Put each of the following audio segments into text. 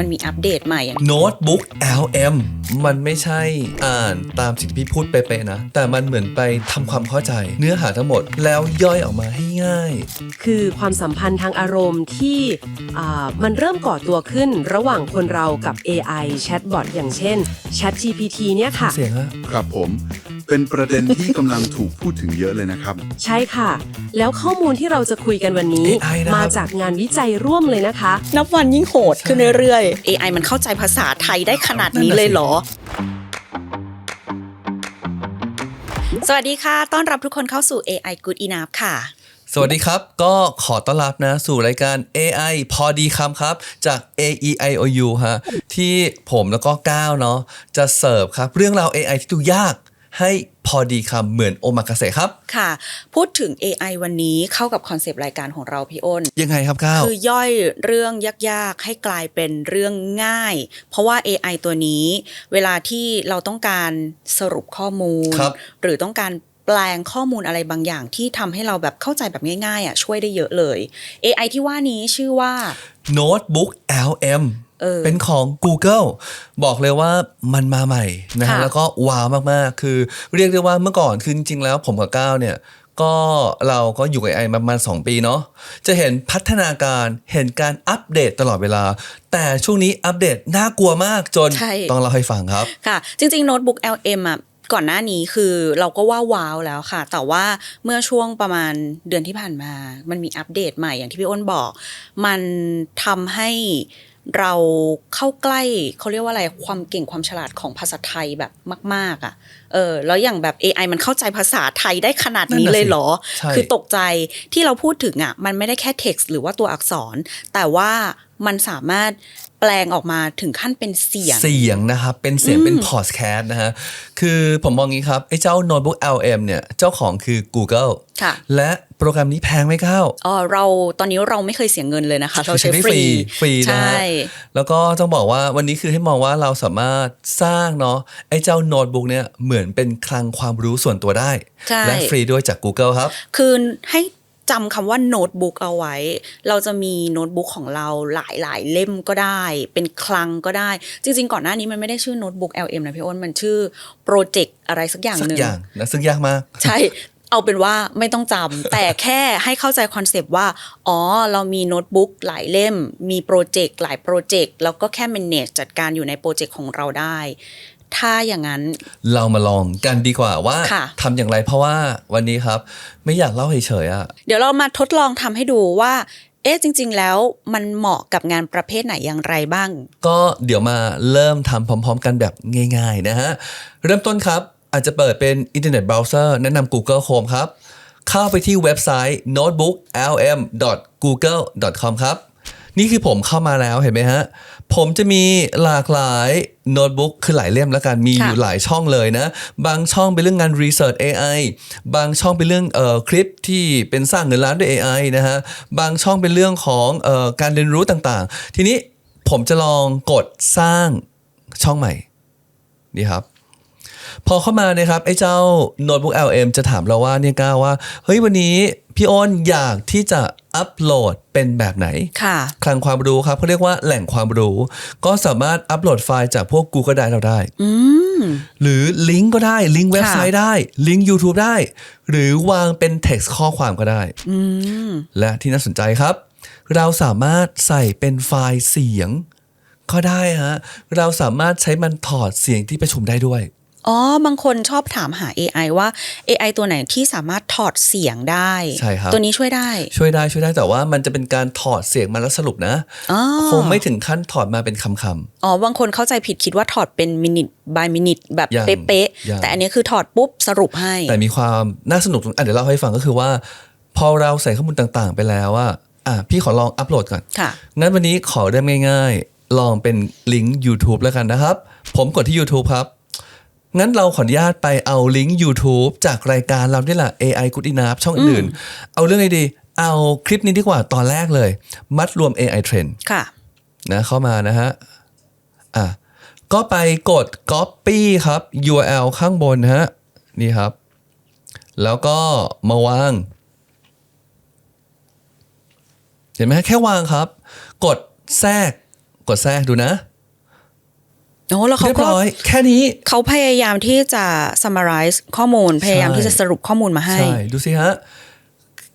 มันมีอัปเดตใหม่อย่างโน้ตบุ๊ก LM มันไม่ใช่อ่านตามสิ่งที่พี่พูดเป๊ะๆนะ แต่มันเหมือนไปทำความเข้าใจ เนื้อหาทั้งหมดแล้วย่อยออกมาให้ง่าย คือความสัมพันธ์ทางอารมณ์ที่อ่ามันเริ่มก่อตัวขึ้นระหว่างคนเรากับ AI แชทบอทอย่างเช่น ChatGPT เนี่ยค่ะ เสียงฮะครับผม เป็นประเด็นที่กำลังถูกพูดถึงเยอะเลยนะครับ ใช่ค่ะ แล้วข้อมูลที่เราจะคุยกันวันนี้ AI นะครับ มาจากงานวิจัยร่วมเลยนะคะ นับวันยิ่งโหดขึ้นเรื่อยๆ AI มันเข้าใจภาษาไทยได้ขนาดนี้เลยเหรอ สวัสดีค่ะ ต้อนรับทุกคนเข้าสู่ AI Good Enough ค่ะ สวัสดีครับ ก็ขอต้อนรับนะสู่รายการ AI พอดีคำครับ จาก A E I O U ฮะที่ผมแล้วก็ก้าวเนาะจะเสิร์ฟครับ เรื่องราว AI ที่ดูยาก ให้พอดีคำเหมือนโอมากาเสะครับ ค่ะ พูดถึง AI วันนี้เข้ากับคอนเซปต์รายการของเราพี่อ้น ยังไงครับก้าว คือย่อยเรื่องยากๆ ให้กลายเป็นเรื่องง่าย เพราะว่า AI ตัวนี้ เวลาที่เราต้องการสรุปข้อมูล ครับ หรือต้องการแปลงข้อมูลอะไรบางอย่างที่ทำให้เราแบบเข้าใจแบบง่ายๆอะช่วยได้เยอะเลย AI ที่ว่านี้ชื่อว่าโน้ตบุ๊ก LM เออเป็นของ Google บอกเลยว่ามันมาใหม่นะฮะค่ะแล้วก็ว้าวมากๆ คือเรียกได้ว่าเมื่อก่อนคือจริงๆแล้วผมกับก้าวเนี่ยก็เราก็อยู่กับ AI มาประมาณ 2 ปีเนาะจะเห็นพัฒนาการเห็นการอัปเดตตลอดเวลา แต่ช่วงนี้อัปเดตน่ากลัวมากจนใช่ต้องเล่าให้ฟังครับ ค่ะ จริงๆโน้ตบุ๊ก LM อะก่อนหน้านี้คือเราก็ว่าว้าวแล้วค่ะ แต่ว่าเมื่อช่วงประมาณเดือนที่ผ่านมา มันมีอัปเดตใหม่อย่างที่พี่อ้นบอก มันทำให้ เราเข้าใกล้เขาเรียกว่าอะไรความเก่งความฉลาดของภาษาไทยแบบมาก ๆ อะ เออ แล้วอย่างแบบ AI มันเข้าใจภาษาไทยได้ขนาดนี้นั่นน่ะเลยเหรอสิใช่คือตกใจที่เราพูดถึงอะ มันไม่ได้แค่ text หรือว่าตัวอักษร แต่ว่า มันสามารถแปลงออกมาถึงขั้นเป็นเสียง เสียงนะครับ เป็นเสียงเป็นพอดแคสต์นะฮะ คือผมมองงี้ครับ ไอ้เจ้าโน้ตบุ๊ก LM เนี่ย เจ้าของคือ Google ค่ะและโปรแกรมนี้แพงไหมก้าวอ๋อเราตอนนี้เราไม่เคยเสียเงินเลยนะคะ เราใช้ได้ฟรีฟรีนะใช่ฮะแล้วก็ต้องบอกว่าวันนี้คือให้มองว่าเราสามารถสร้างเนาะไอ้เจ้าโน้ตบุ๊กเนี่ยเหมือนเป็นคลังความรู้ส่วนตัวได้ใช่และฟรีด้วยจาก Google ครับ คือให้ จำคำว่าโน้ตบุ๊กเอาไว้ เราจะมีโน้ตบุ๊กของเราหลายหลาย ๆ เล่มก็ได้ เป็นคลังก็ได้ จริง ๆ ก่อนหน้านี้มันไม่ได้ชื่อโน้ตบุ๊ก LM นะพี่อ้นมันชื่อโปรเจกต์อะไรสักอย่างสัหกนึ่งอย่างนะซึ่งยากมาก ใช่เอาเป็นว่าไม่ต้องจำ แต่แค่ให้เข้าใจคอนเซปต์ว่า อ๋อ เรามีโน้ตบุ๊กหลายเล่ม มีโปรเจกต์หลายโปรเจกต์แล้วก็แค่ manage จัดการอยู่ในโปรเจกต์ของเราได้ ถ้าอย่างนั้น เรามาลองกันดีกว่าว่าค่ะทำอย่างไรเพราะว่าวันนี้ครับ ไม่อยากเล่าเฉยๆอะเดี๋ยวเรามาทดลองทำให้ดูว่าเอ๊ะจริง ๆ แล้วมันเหมาะกับงานประเภทไหนอย่างไรบ้าง ก็เดี๋ยวมาเริ่มทำพร้อม ๆ กันแบบง่าย ๆ นะฮะ เริ่มต้นครับ อาจจะเปิดเป็นอินเทอร์เน็ตเบราว์เซอร์แนะนำ Google Chrome ครับ เข้าไปที่เว็บไซต์ notebooklm.google.com ครับ นี่คือผมเข้ามาแล้วเห็นไหมฮะ ผมจะมีหลากหลาย โน้ตบุ๊กคือหลายเล่มแล้วกันมีอยู่ค่ะหลายช่องเลยนะ บางช่องเป็นเรื่องงาน Research AI บางช่องเป็นเรื่องเอ่อคลิปที่เป็นสร้างเงินล้านด้วย AI นะฮะบางช่องเป็นเรื่องของเอ่อการเรียนรู้ต่างๆ ทีนี้ผมจะลองกดสร้างช่องใหม่นี่ครับ พอเข้ามานะครับไอ้เจ้าโน้ตบุ๊ก LM จะถามเราว่าเนี่ยก้าวว่าเฮ้ยวันนี้พี่อ้นอยากที่จะอัปโหลดเป็นแบบไหนค่ะคลังความรู้ครับเขาเรียกว่าแหล่งความรู้ ก็สามารถอัปโหลดไฟล์จากพวก Google Drive เราได้อืมหรือลิงก์ก็ได้ลิงก์เว็บไซต์ได้ ลิงก์ YouTube ได้ หรือวางเป็น text ข้อความก็ได้อืมและที่น่าสนใจครับ เราสามารถใส่เป็นไฟล์เสียง ก็ได้ฮะเราสามารถใช้มันถอดเสียงที่ประชุมได้ด้วย อ๋อ บางคนชอบถามหา AI ว่า AI ตัวไหนที่สามารถถอดเสียงได้ ใช่ครับ ตัวนี้ช่วยได้ ช่วยได้ช่วยได้แต่ว่ามันจะเป็นการถอดเสียงมาแล้วสรุปนะอ๋อคงไม่ถึงขั้นถอดมาเป็นคำคำอ๋อ บางคนเข้าใจผิดคิดว่าถอดเป็นมินิ by มินิแบบยังเป๊ะยังๆแต่อันนี้คือถอดปุ๊บสรุปให้ แต่มีความน่าสนุกตรงอะเดี๋ยวเล่าให้ฟังก็คือว่า พอเราใส่ข้อมูลต่างๆ ไปแล้วว่าอะพี่ขอลองอัปโหลดก่อนค่ะงั้นวันนี้ขอเริ่มง่าย ๆ ลองเป็นลิงก์ YouTube แล้วกันนะครับ ผมกดที่ YouTube ครับ งั้นเราขออนุญาตไปเอาลิงก์ YouTube จากรายการเรานี่แหละ AI Good Enough ช่องอื่นๆเอาเรื่องอะไรดี เอาคลิปนี้ดีกว่าตอนแรกเลย มัดรวม AI Trend ค่ะนะเข้ามานะฮะ อะ ก็ไปกด Copy ครับ URL ข้างบนนะฮะ นี่ครับ แล้วก็มาวาง เห็นไหมฮะแค่วางครับ กดแทรก กดแทรกดูนะ โอ้แล้วเขาเรียบก็ร้อยแค่นี้เขาพยายามที่จะ summarize ข้อมูล พยายามที่จะสรุปข้อมูลมาให้ ใช่ ดูสิฮะ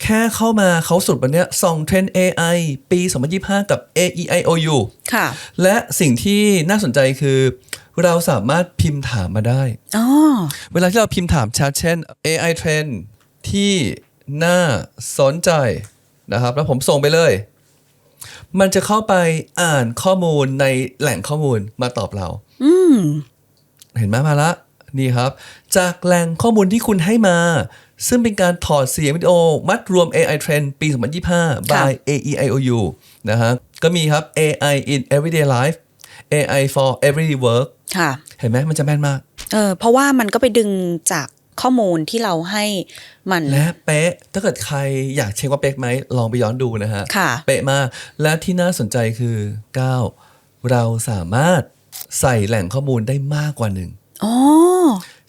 แค่เข้ามาเขาสรุดวันเนี้ยส่องเทรนด์ AI ปี 2025 กับ AEIOU ค่ะ และสิ่งที่น่าสนใจคือเราสามารถพิมพ์ถามมาได้อ๋อเวลาที่เราพิมพ์ถามแชทเช่น AI trend ที่น่าสนใจนะครับ แล้วผมส่งไปเลย มันจะเข้าไปอ่านข้อมูลในแหล่งข้อมูลมาตอบเรา อืม เห็นไหมมาละนี่ครับ จากแหล่งข้อมูลที่คุณให้มา ซึ่งเป็นการถอดเสียงวิดีโอ มัดรวม AI Trend ปี 2025 by AEIOU นะฮะก็มีครับ AI in everyday life AI for everyday work ค่ะ เห็นไหมมันจะแม่นมาก เออเพราะว่ามันก็ไปดึงจากข้อมูลที่เราให้มัน และเป๊ะ ถ้าเกิดใครอยากเช็คว่าเป๊ะไหม ลองไปย้อนดูนะฮะ ค่ะ เป๊ะมาก และที่น่าสนใจคือ 9 เราสามารถ ใส่แหล่งข้อมูลได้มากกว่าหนึ่งอ๋อ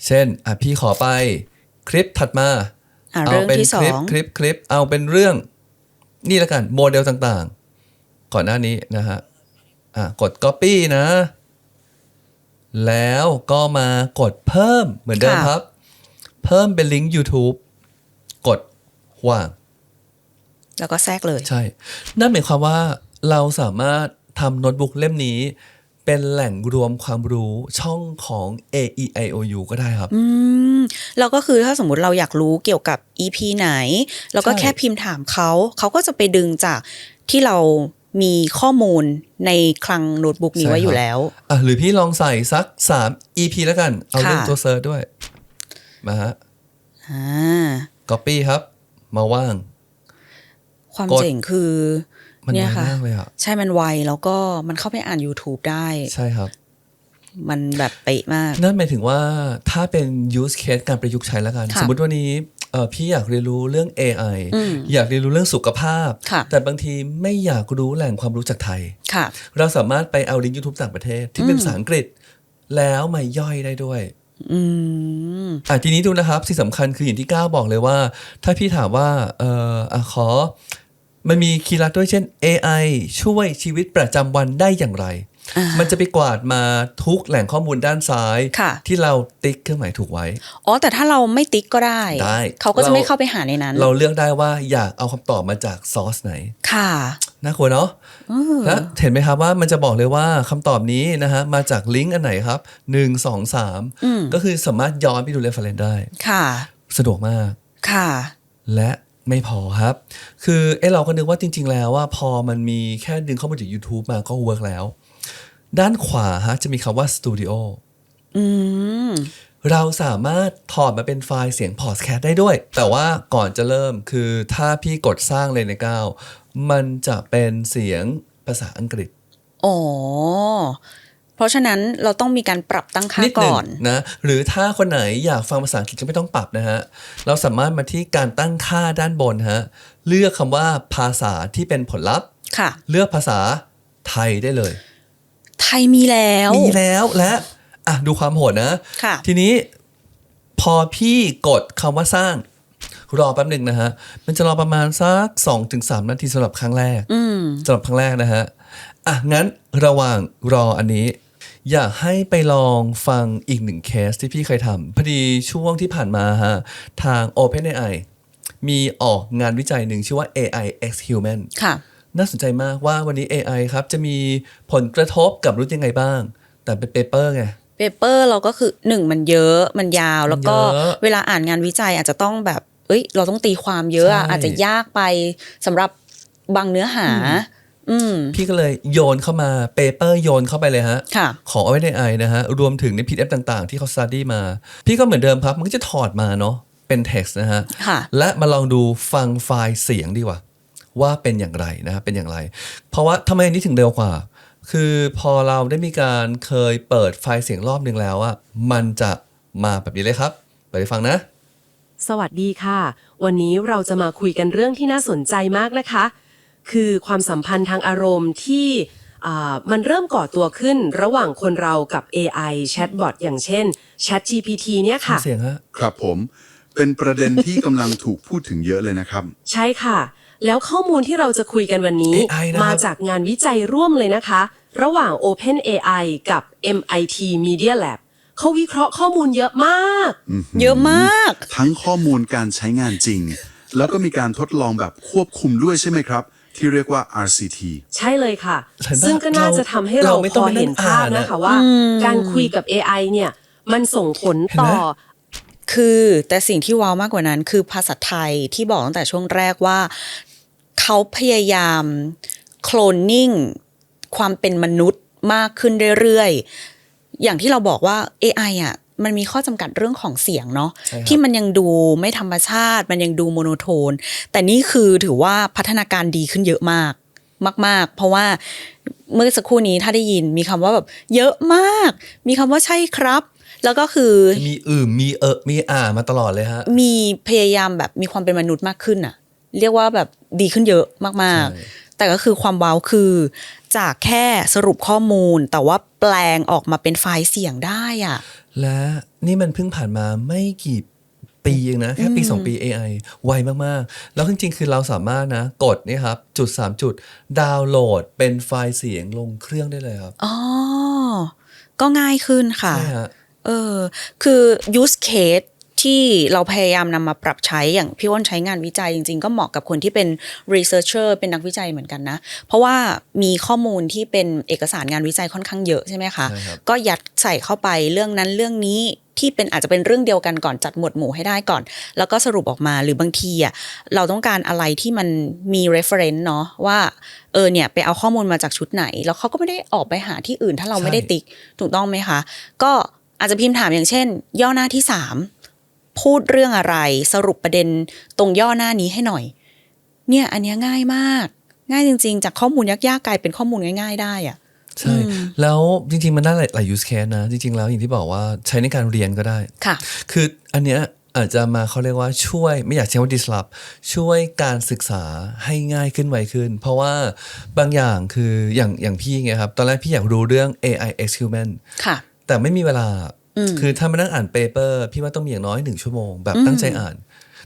เช่นอะพี่ขอไปคลิปถัดมาอะเรื่องเป็นที่สคอลิปงคลิปคลิปเอาเป็นเรื่อง นี่ละกันโมเดลต่างๆ ก่อนหน้านี้นะฮะอะกด Copy นะ แล้วก็มากดเพิ่มเหมือนเดิมค่ะครับ เพิ่มเป็นลิงก์ YouTube กดวาง แล้วก็แทรกเลย ใช่ นั่นหมายความว่าเราสามารถทำโน้ตบุ๊กเล่มนี้ เป็นแหล่งรวมความรู้ช่องของ AEIOU ก็ได้ครับ อืมแล้วก็คือถ้าสมมุติเราอยากรู้เกี่ยวกับ EP ไหนเราก็ใช่แค่พิมพ์ถามเขา เขาก็จะไปดึงจากที่เรามีข้อมูลในคลังโน้ตบุ๊กนี้ไว้อยู่แล้วอะหรือพี่ลองใส่สัก 3 EP แล้วกัน เอาค่ะเรื่องตัวเซิร์ชด้วย มาฮะอ่า Copy ครับ มาว่าง ความกดเจ๋งคือ มันเนี่ไวยค่ะ มากเลยอะใช่มันไวแล้วก็มันเข้าไปอ่าน YouTube ได้ ใช่ครับ มันแบบเป๊ะมาก นั่นหมายถึงว่าถ้าเป็น use case การประยุกต์ใช้แล้วกัน ค่ะสมมติวันนี้เอ่อพี่อยากเรียนรู้เรื่อง AI อืมอยากเรียนรู้เรื่องสุขภาพ ค่ะ แต่บางทีไม่อยากรู้แหล่งความรู้จากไทย ค่ะ เราสามารถไปเอาลิงก์ YouTube ต่างประเทศที่เป็นภาษาอังกฤษ แล้วมาย่อยได้ด้วย อืม อะทีนี้ดูนะครับสิ่งสำคัญคืออย่างที่ก้าวบอกเลยว่า ถ้าพี่ถามว่าเอ่ออะขอ มันมีคีย์ลัดด้วยเช่น AI ช่วยชีวิตประจำวันได้อย่างไรอ่ามัมันจะไปกวาดมาทุกแหล่งข้อมูลด้านซ้าย ค่ะ ที่เราติ๊กเครื่องหมายถูกไว้ อ๋อ แต่ถ้าเราไม่ติ๊กก็ได้ ได้เขาก็จะเราไม่เข้าไปหาในนั้น เราเลือกได้ว่าอยากเอาคำตอบมาจากซอสไหน ค่ะ น่ากลัวเนาะเออแล้วเห็นไหมครับว่ามันจะบอกเลยว่าคำตอบนี้นะฮะมาจากลิงก์อันไหนครับ1 2 3ก็คือสามารถย้อนไปดูเรฟเฟรนได้ ค่ะ สะดวกมาก ค่ะ และ ไม่พอครับ คือเอ้เราก็นึกว่าจริง ๆ แล้วว่าพอมันมีแค่ดึงข้อมูลจาก YouTube มาก็เวิร์กแล้ว ด้านขวาฮะจะมีคำว่า Studio อืมเราสามารถถอดมาเป็นไฟล์เสียงพอดแคสต์ได้ด้วย แต่ว่าก่อนจะเริ่มคือถ้าพี่กดสร้างเลยในก้าวมันจะเป็นเสียงภาษาอังกฤษ อ๋อ เพราะฉะนั้นเราต้องมีการปรับตั้งค่านิดหนึ่ก่งอนนะหรือถ้าคนไหนอยากฟังภาษาอังกฤษก็ไม่ต้องปรับนะฮะเราสามารถมาที่การตั้งค่าด้านบนฮะเลือกคำว่าภาษาที่เป็นผลลัพธ์ค่ะ เลือกภาษาไทยได้เลย ไทยมีแล้วมีแล้วและอะดูความโหดนะค่ะทีนี้พอพี่กดคำว่าสร้างรอแป๊บหนึ่งนะฮะ มันจะรอประมาณสัก2-3ถึงนาทีสำหรับครั้งแรกอืมสำหรับครั้งแรกนะฮะ อะ งั้นระหว่างรออันนี้ อยากให้ไปลองฟังอีกหนึ่งเคสที่พี่เคยทำพอดีช่วงที่ผ่านมาฮะทาง OpenAI มีออกงานวิจัยหนึ่งชื่อว่า AI X Human ค่ะ น่าสนใจมากว่าวันนี้ AI ครับ จะมีผลกระทบกับมนุษย์ยังไงบ้าง แต่เป็นเปเปอร์ไงเปเปอร์เราก็คือหนึ่งมันเยอะมันยาวแล้วก็เยอะเวลาอ่านงานวิจัยอาจจะต้องแบบเอ้ย เราต้องตีความเยอะอะใช่อาจจะยากไปสำหรับบางเนื้อหาอืม พี่ก็เลยโยนเข้ามาเปเปอร์โยนเข้าไปเลยฮะค่ะของ OpenAI นะฮะ รวมถึงใน PDF ต่างๆ ที่เขา study มา พี่ก็เหมือนเดิมครับ มันก็จะถอดมาเนาะเป็น text นะฮะค่ะและมาลองดูฟังไฟล์เสียงดีกว่า ว่าเป็นอย่างไรนะครับเป็นอย่างไร เพราะว่าทำไมอันนี้ถึงเร็วกว่า คือพอเราได้มีการเคยเปิดไฟล์เสียงรอบหนึ่งแล้วอะมันจะมาแบบนี้เลยครับ ไปฟังนะ สวัสดีค่ะ วันนี้เราจะมาคุยกันเรื่องที่น่าสนใจมากนะคะ คือความสัมพันธ์ทางอารมณ์ที่อ่ามันเริ่มก่อตัวขึ้นระหว่างคนเรากับ AI แชทบอทอย่างเช่น ChatGPT เนี่ยค่ะ เสียงฮะครับผม เป็นประเด็นที่กำลังถูกพูดถึงเยอะเลยนะครับ ใช่ค่ะ แล้วข้อมูลที่เราจะคุยกันวันนี้ AI นะครับ มาจากงานวิจัยร่วมเลยนะคะ ระหว่าง OpenAI กับ MIT Media Lab เขาวิเคราะห์ข้อมูลเยอะมาก เยอะมาก ทั้งข้อมูลการใช้งานจริง แล้วก็มีการทดลองแบบควบคุมด้วยใช่ไหมครับ ที่เรียกว่า RCT ใช่เลยค่ะเห็นปะซึ่งก็น่าจะทำให้เราเราไม่พต้องอไปนั่งเห็นภาพอ่านอะ นะคะว่า การคุยกับ AI เนี่ยมันส่งผลต่อเห็นไหมคือแต่สิ่งที่ว้าวมากกว่านั้น คือภาษาไทยที่บอกตั้งแต่ช่วงแรกว่า เขาพยายามโคลนนิ่งความเป็นมนุษย์มากขึ้นเรื่อยๆ อย่างที่เราบอกว่า AI อะ มันมีข้อจำกัดเรื่องของเสียงเนาะใช่ครับที่มันยังดูไม่ธรรมชาติ มันยังดูโมโนโทน แต่นี่คือถือว่าพัฒนาการดีขึ้นเยอะมากมาก ๆ เพราะว่าเมื่อสักครู่นี้ถ้าได้ยินมีคำว่าแบบเยอะมาก มีคำว่าใช่ครับ แล้วก็คือ มีอื่มมีเออมีอ่ามาตลอดเลยฮะ มีพยายามแบบมีความเป็นมนุษย์มากขึ้นอะเรียกว่าแบบดีขึ้นเยอะมากใช่ๆแต่ก็คือความว้าวคือ จากแค่สรุปข้อมูล แต่ว่าแปลงออกมาเป็นไฟล์เสียงได้อะ และนี่มันเพิ่งผ่านมาไม่กี่ปีเองนะ แค่ปี 2 ปี AI ไวมาก ๆ แล้วจริง ๆ คือเราสามารถนะ กดนี่ครับ จุด 3 จุด ดาวน์โหลดเป็นไฟล์เสียงลงเครื่องได้เลยครับ อ๋อ ก็ง่ายขึ้นค่ะใช่ฮะเออ คือ use case ที่เราพยายามนำมาปรับใช้อย่างพี่อ้นใช้งานวิจัยจริง ๆ ก็เหมาะกับคนที่เป็น researcher เป็นนักวิจัยเหมือนกันนะ เพราะว่ามีข้อมูลที่เป็นเอกสารงานวิจัยค่อนข้างเยอะใช่ไหมคะใช่ครับก็ยัดใส่เข้าไปเรื่องนั้นเรื่องนี้ที่เป็นอาจจะเป็นเรื่องเดียวกันก่อนจัดหมวดหมู่ให้ได้ก่อน แล้วก็สรุปออกมาหรือบางทีอะเราต้องการอะไรที่มันมี reference เนาะว่าเออเนี่ยไปเอาข้อมูลมาจากชุดไหน แล้วเขาก็ไม่ได้ออกไปหาที่อื่น ถ้าเราไม่ได้ติ๊กถูกต้องไหมคะ ก็อาจจะพิมพ์ถามอย่างเช่น ย่อหน้าที่สาม พูดเรื่องอะไร สรุปประเด็นตรงย่อหน้านี้ให้หน่อย เนี่ย อันเนี้ยง่ายมาก ง่ายจริง ๆ จากข้อมูลยากๆกลายเป็นข้อมูลง่าย ๆ ได้อะใช่ แล้วจริง ๆ มันได้หลายหลาย use case นะ จริง ๆ แล้วอย่างที่บอกว่าใช้ในการเรียนก็ได้ค่ะ คืออันเนี้ยอาจจะมาเขาเรียกว่าช่วยไม่อยากใช้ว่า disrupt ช่วยการศึกษาให้ง่ายขึ้นไวขึ้น เพราะว่าบางอย่างคืออย่างอย่างพี่ไงครับ ตอนแรกพี่อยากรู้เรื่อง AI experiment ค่ะ แต่ไม่มีเวลาอืม คือถ้ามานั่งอ่านเปเปอร์พี่ว่าต้องมีอย่างน้อยหนึ่งชั่วโมง แบบตั้งใจอ่าน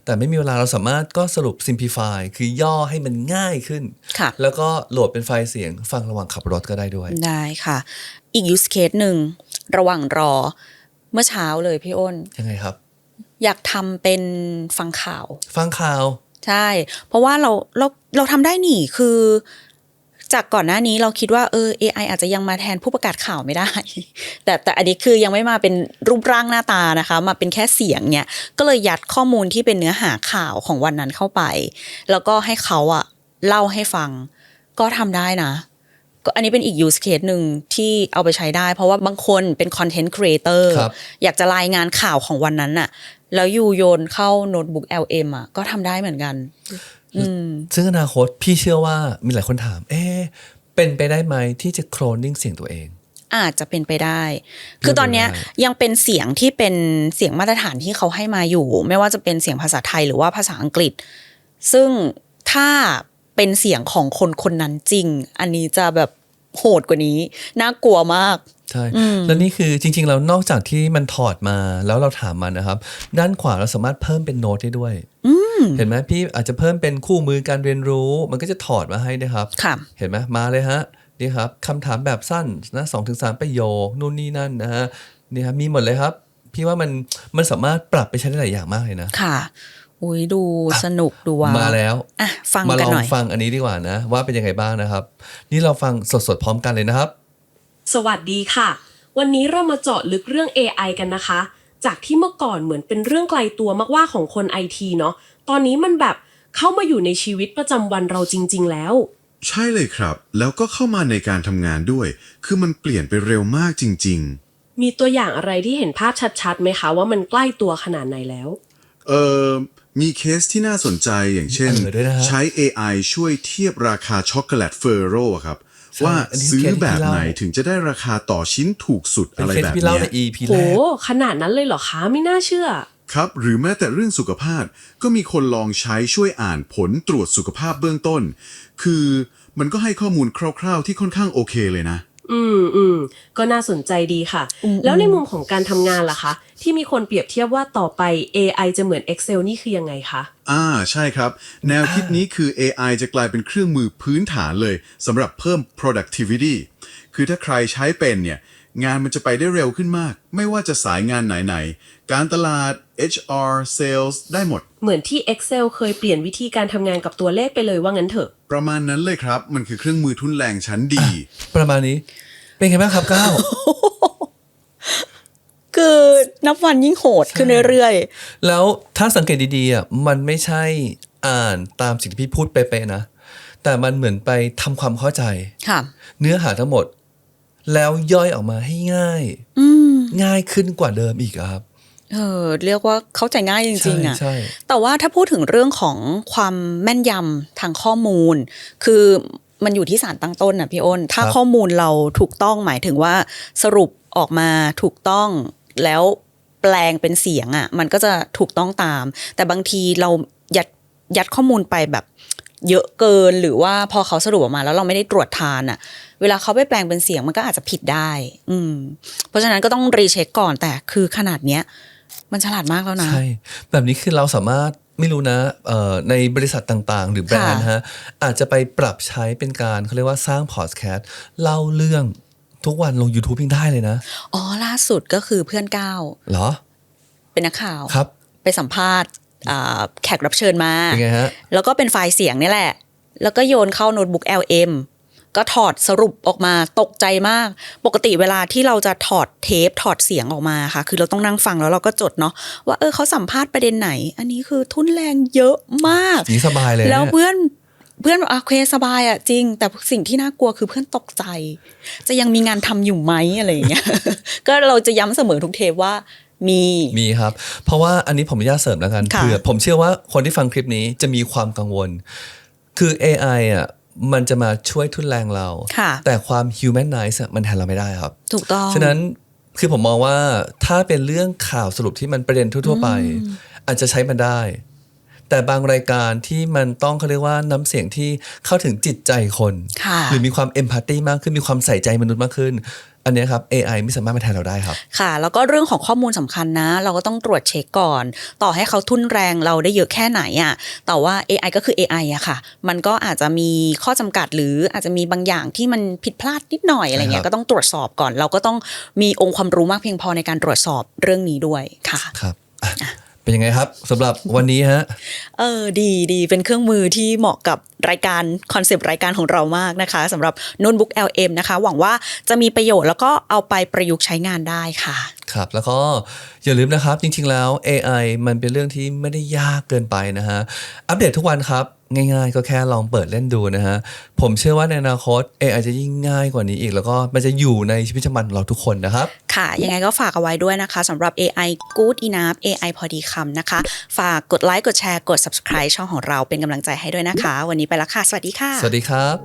แต่ไม่มีเวลาเราสามารถก็สรุป simplify คือย่อให้มันง่ายขึ้นค่ะแล้วก็โหลดเป็นไฟล์เสียงฟังระหว่างขับรถก็ได้ด้วย ได้ค่ะ อีก use case หนึ่งระหว่างรอเมื่อเช้าเลยพี่อ้น ยังไงครับ อยากทำเป็นฟังข่าว ฟังข่าว ใช่ เพราะว่าเราเราเราทำได้หนิคือ จากก่อนหน้านี้เราคิดว่าเออ AI อาจจะยังมาแทนผู้ประกาศข่าวไม่ได้ แต่แต่อันนี้คือยังไม่มาเป็นรูปร่างหน้าตานะคะ มาเป็นแค่เสียงเนี่ย ก็เลยยัดข้อมูลที่เป็นเนื้อหาข่าวของวันนั้นเข้าไป แล้วก็ให้เขาอะเล่าให้ฟัง ก็ทำได้นะ ก็อันนี้เป็นอีก use case หนึ่งที่เอาไปใช้ได้ เพราะว่าบางคนเป็น content creator ครับอยากจะรายงานข่าวของวันนั้นน่ะแล้วยูโยนเข้าโน้ตบุ๊ก LM อะก็ทำได้เหมือนกันอืม ซึ่งอนาคตพี่เชื่อว่ามีหลายคนถาม เอ๊ะเป็นไปได้ไหมที่จะโคลนนิ่งเสียงตัวเอง อาจจะเป็นไปได้ คือตอนเนี้ยเป็นไปได้ยังเป็นเสียงที่เป็นเสียงมาตรฐานที่เขาให้มาอยู่ ไม่ว่าจะเป็นเสียงภาษาไทยหรือว่าภาษาอังกฤษ ซึ่งถ้าเป็นเสียงของคนคนนั้นจริง อันนี้จะแบบโหดกว่านี้ น่ากลัวมากใช่แล้วนี่คือจริง ๆ แล้วนอกจากที่มันถอดมาแล้วเราถามมันนะครับ ด้านขวาเราสามารถเพิ่มเป็นโน้ตได้ด้วย เห็นไหมพี่อาจจะเพิ่มเป็นคู่มือการเรียนรู้ มันก็จะถอดมาให้นะครับค่ะเห็นไหมมาเลยฮะนี่ครับคำถามแบบสั้นนะสองถึงสามประโยคนู่นนี่นั่นนะฮะนี่ครับมีหมดเลยครับ พี่ว่ามันมันสามารถปรับไปใช้ได้หลายอย่างมากเลยนะค่ะอุ้ยดูสนุกดูว้าวมาแล้วอะฟังมากันลองหน่อยฟังอันนี้ดีกว่านะ ว่าเป็นยังไงบ้างนะครับ นี่เราฟังสดๆพร้อมกันเลยนะครับ สวัสดีค่ะ วันนี้เรามาเจาะลึกเรื่อง AI กันนะคะ จากที่เมื่อก่อนเหมือนเป็นเรื่องไกลตัวมากว่าของคนไอทีเนาะ ตอนนี้มันแบบเข้ามาอยู่ในชีวิตประจำวันเราจริง ๆ แล้ว ใช่เลยครับ แล้วก็เข้ามาในการทำงานด้วย คือมันเปลี่ยนไปเร็วมากจริง มีตัวอย่างอะไรที่เห็นภาพชัดๆไหมคะว่ามันใกล้ตัวขนาดไหนแล้ว ๆ เอ่อ มีเคสที่น่าสนใจอย่างเช่น เออด้วยนะฮะใช้ AI ช่วยเทียบราคาช็อกโกแลตเฟอร์โรครับ ใช่ว่าอันนี้ซื้อเคสที่แบบพี่เล่าไหนถึงจะได้ราคาต่อชิ้นถูกสุดเป็นอะไรเคสแบบที่พี่เล่าเนี้ใน ย EP โหแรกขนาดนั้นเลยเหรอคะ ไม่น่าเชื่อ ครับ หรือแม้แต่เรื่องสุขภาพ ก็มีคนลองใช้ช่วยอ่านผลตรวจสุขภาพเบื้องต้น คือมันก็ให้ข้อมูลคร่าว ๆ ที่ค่อนข้างโอเคเลยนะ อืมอืมก็น่าสนใจดีค่ะ แล้วในมุมของการทำงานล่ะคะ ที่มีคนเปรียบเทียบว่าต่อไป AI จะเหมือน Excel นี่คือยังไงคะอ่าใช่ครับ แนวคิดนี้คือ AI จะกลายเป็นเครื่องมือพื้นฐานเลยสำหรับเพิ่ม productivity คือถ้าใครใช้เป็นเนี่ย งานมันจะไปได้เร็วขึ้นมาก ไม่ว่าจะสายงานไหนๆ การตลาด HR Sales ได้หมด เหมือนที่ Excel เคยเปลี่ยนวิธีการทำงานกับตัวเลขไปเลยว่างั้นเถอะ ประมาณนั้นเลยครับ มันคือเครื่องมือทุนแรงชั้นดี ประมาณนี้ เป็นไงบ้างครับก้าว คือนับวันยิ่งโหดขึ้นเรื่อยแล้วถ้าสังเกตดีๆอะมันไม่ใช่อ่านตามสิ่งที่พี่พูดเป๊ะๆนะ แต่มันเหมือนไปทำความเข้าใจ ๆ ค่ะ เนื้อหาทั้งหมด แล้วย่อยออกมาให้ง่ายอืมง่ายขึ้นกว่าเดิมอีกอะครับ เออเรียกว่าเข้าใจง่ายจริงๆอะใช่ใช่แต่ว่าถ้าพูดถึงเรื่องของความแม่นยำทางข้อมูล คือมันอยู่ที่สารตั้งต้นน่ะพี่อ้น ถ้าข้อมูลเราถูกต้องหมายถึงว่าสรุปออกมาถูกต้องแล้วแปลงเป็นเสียงอะ มันก็จะถูกต้องตาม แต่บางทีเรายัดยัดข้อมูลไปแบบ เยอะเกินหรือว่าพอเขาสรุปออกมาแล้วเราไม่ได้ตรวจทานอะเวลาเขาไปแปลงเป็นเสียงมันก็อาจจะผิดได้ อืม เพราะฉะนั้นก็ต้องรีเช็คก่อนแต่คือขนาดเนี้ยมันฉลาดมากแล้วนะ ใช่ แบบนี้คือเราสามารถไม่รู้นะเอ่อในบริษัทต่างๆ หรือแบรนด์ค่ะฮะอาจจะไปปรับใช้เป็นการเขาเรียกว่าสร้างพอดแคสต์เล่าเรื่องทุกวันลง YouTube ยังได้เลยนะ อ๋อ ล่าสุดก็คือเพื่อนก้าวเหรอ เป็นนักข่าวครับ ไปสัมภาษณ์อ่า แขกรับเชิญมาเป็นไงฮะแล้วก็เป็นไฟล์เสียงนี่แหละ แล้วก็โยนเข้าโน้ตบุ๊ก LM ก็ถอดสรุปออกมาตกใจมาก ปกติเวลาที่เราจะถอดเทปถอดเสียงออกมาค่ะ คือเราต้องนั่งฟังแล้วเราก็จดเนาะว่าเออเขาสัมภาษณ์ประเด็นไหน อันนี้คือทุนแรงเยอะมากนี่สบายเลยแล้วเนี่ยเพื่อนเพื่อนบอกอะโอเคสบายอะจริง แต่สิ่งที่น่ากลัวคือเพื่อนตกใจ จะยังมีงานทำอยู่ไหมอะไรอย่างเงี้ยก็เราจะย้ำเสมอทุกเทปว่า มีมีครับ เพราะว่าอันนี้ผมอนุญาตเสริมแล้วกันค่ะเผื่อผมเชื่อว่าคนที่ฟังคลิปนี้จะมีความกังวล คือ AI อะมันจะมาช่วยทุนแรงเราค่ะแต่ความ humanize อะมันแทนเราไม่ได้ครับ ถูกต้อง ฉะนั้นคือผมมองว่าถ้าเป็นเรื่องข่าวสรุปที่มันประเด็นทั่ว ๆ ไป อาจจะใช้มันได้ แต่บางรายการที่มันต้องเขาเรียกว่าน้ำเสียงที่เข้าถึงจิตใจคนค่ะหรือมีความเอมพัตตีมากขึ้นมีความใส่ใจมนุษย์มากขึ้น อันเนี้ยครับ AI ไม่สามารถมาแทนเราได้ครับ ค่ะ แล้วก็เรื่องของข้อมูลสำคัญนะ เราก็ต้องตรวจเช็คก่อน ต่อให้เขาทุนแรงเราได้เยอะแค่ไหนอะ่ะแต่ว่า AI ก็คือ AI อะค่ะ มันก็อาจจะมีข้อจำกัดหรืออาจจะมีบางอย่างที่มันผิดพลาดนิดหน่อยอะไรเงี้คยรับก็ต้องตรวจสอบก่อน เราก็ต้องมีองค์ความรู้มากเพียงพอในการตรวจสอบเรื่องนี้ด้วยค่ะครับอะเป็นยังไงครับสำหรับวันนี้ฮะ เออดีดีเป็นเครื่องมือที่เหมาะกับ รายการคอนเซปต์รายการของเรามากนะคะสำหรับโน้ตบุ๊ก LM นะคะ หวังว่าจะมีประโยชน์แล้วก็เอาไปประยุกต์ใช้งานได้ค่ะ ครับ แล้วก็อย่าลืมนะครับ จริง ๆ แล้ว AI มันเป็นเรื่องที่ไม่ได้ยากเกินไปนะฮะ อัปเดตทุกวันครับง่ายๆ ก็แค่ลองเปิดเล่นดูนะฮะ ผมเชื่อว่าในอนาคต AI จะยิ่งง่ายกว่านี้อีก แล้วก็มันจะอยู่ในชีวิตประจำวันของเราทุกคนนะครับ ค่ะ ยังไงก็ฝากเอาไว้ด้วยนะคะสำหรับ AI Good Enough AI พอดีคำนะคะ ฝากกดไลค์กดแชร์กด subscribe ช่องของเราเป็นกำลังใจให้ด้วยนะคะ วันนี้ไปแล้วค่ะ สวัสดีค่ะ สวัสดีครับ